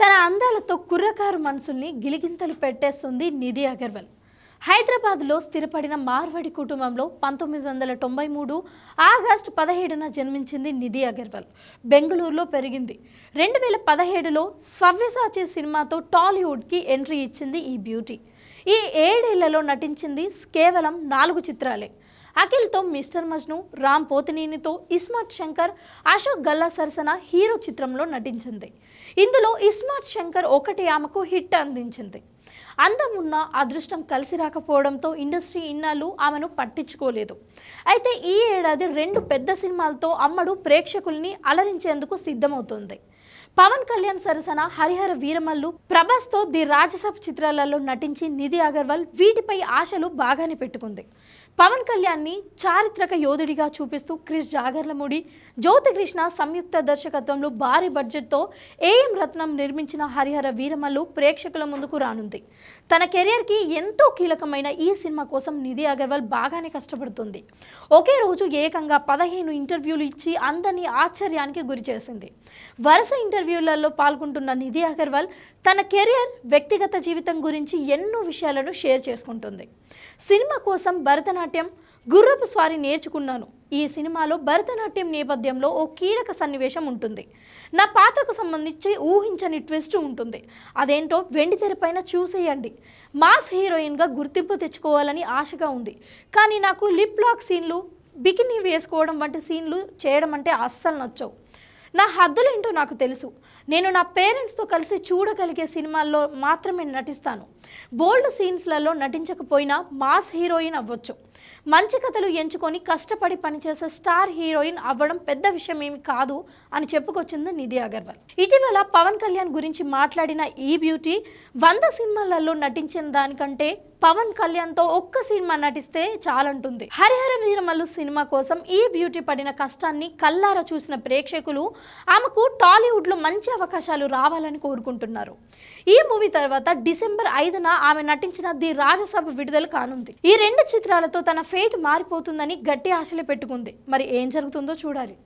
తన అందాలతో కుర్రకారు మనసుల్ని గిలిగింతలు పెట్టేస్తుంది నిధి అగర్వాల్. హైదరాబాద్లో స్థిరపడిన మార్వాడి కుటుంబంలో పంతొమ్మిది వందల తొంభై మూడు ఆగస్టు పదిహేడున జన్మించింది నిధి అగర్వాల్. బెంగళూరులో పెరిగింది. రెండు వేల పదిహేడులో సవ్యసాచి సినిమాతో టాలీవుడ్కి ఎంట్రీ ఇచ్చింది ఈ బ్యూటీ. ఈ ఏడేళ్ళలో నటించింది కేవలం నాలుగు చిత్రాలే. అఖిల్తో మిస్టర్ మజ్ను రామ్ పోతినేనితో ఇస్మార్ట్ శంకర్ అశోక్ గల్లా సరసన హీరో చిత్రంలో నటించింది. ఇందులో ఇస్మార్ట్ శంకర్ ఒకటి ఆమెకు హిట్ అందించింది. అందం ఉన్న అదృష్టం కలిసి రాకపోవడంతో ఇండస్ట్రీ ఇన్నాళ్ళు ఆమెను పట్టించుకోలేదు. అయితే ఈ ఏడాది రెండు పెద్ద సినిమాలతో అమ్మడు ప్రేక్షకుల్ని అలరించేందుకు సిద్ధమవుతుంది. పవన్ కళ్యాణ్ సరసన హరిహర వీరమల్లు ప్రభాస్తో ది రాజసభ చిత్రాలలో నటించి నిధి అగర్వాల్ వీటిపై ఆశలు బాగానే పెట్టుకుంది. పవన్ కళ్యాణ్ని చారిత్రక యోధుడిగా చూపిస్తూ క్రిష్ జాగర్లముడి జ్యోతి కృష్ణ సంయుక్త దర్శకత్వంలో భారీ బడ్జెట్తో ఏఎం రత్నం నిర్మించిన హరిహర వీరమల్లు ప్రేక్షకుల ముందుకు రానుంది. తన కెరియర్కి ఎంతో కీలకమైన ఈ సినిమా కోసం నిధి అగర్వాల్ బాగానే కష్టపడుతుంది. ఒకే రోజు ఏకంగా పదిహేను ఇంటర్వ్యూలు ఇచ్చి అందరినీ ఆశ్చర్యానికి గురి చేసింది వరుస ఇంటర్వ్యూలలో పాల్గొంటున్న నిధి అగర్వాల్ తన కెరియర్ వ్యక్తిగత జీవితం గురించి ఎన్నో విషయాలను షేర్ చేసుకుంటుంది. సినిమా కోసం భరతనాట్యం గుర్రపు స్వారీ నేర్చుకున్నాను. ఈ సినిమాలో భరతనాట్యం నేపథ్యంలో ఓ కీలక సన్నివేశం ఉంటుంది. నా పాత్రకు సంబంధించి ఊహించని ట్విస్ట్ ఉంటుంది. అదేంటో వెండి తెరపైన చూసేయండి. మాస్ హీరోయిన్గా గుర్తింపు తెచ్చుకోవాలని ఆశగా ఉంది. కానీ నాకు లిప్ లాక్ సీన్లు బికినీ వేసుకోవడం వంటి సీన్లు చేయడం అంటే అస్సలు నచ్చవు. నా హద్దులేంటో నాకు తెలుసు. నేను నా పేరెంట్స్తో కలిసి చూడగలిగే సినిమాల్లో మాత్రమే నటిస్తాను. బోల్డ్ సీన్స్లలో నటించకపోయినా మాస్ హీరోయిన్ అవ్వచ్చు. మంచి కథలు ఎంచుకొని కష్టపడి పనిచేసే స్టార్ హీరోయిన్ అవ్వడం పెద్ద విషయం ఏమి కాదు అని చెప్పుకొచ్చింది నిధి అగర్వాల్. ఇటీవల పవన్ కళ్యాణ్ గురించి మాట్లాడిన ఈ బ్యూటీ వంద సినిమాలలో నటించిన దానికంటే పవన్ కళ్యాణ్తో ఒక్క సినిమా నటిస్తే చాలంటుంది. హరిహర వీరమల్లు సినిమా కోసం ఈ బ్యూటీ పడిన కష్టాన్ని కల్లారా చూసిన ప్రేక్షకులు ఆమెకు టాలీవుడ్లో మంచి అవకాశాలు రావాలని కోరుకుంటున్నారు. ఈ మూవీ తర్వాత డిసెంబర్ ఐదున ఆమె నటించిన ది రాజసభ విడుదల కానుంది. ఈ రెండు చిత్రాలతో తన ఫేట్ మారిపోతుందని గట్టి ఆశలు పెట్టుకుంది. మరి ఏం జరుగుతుందో చూడాలి.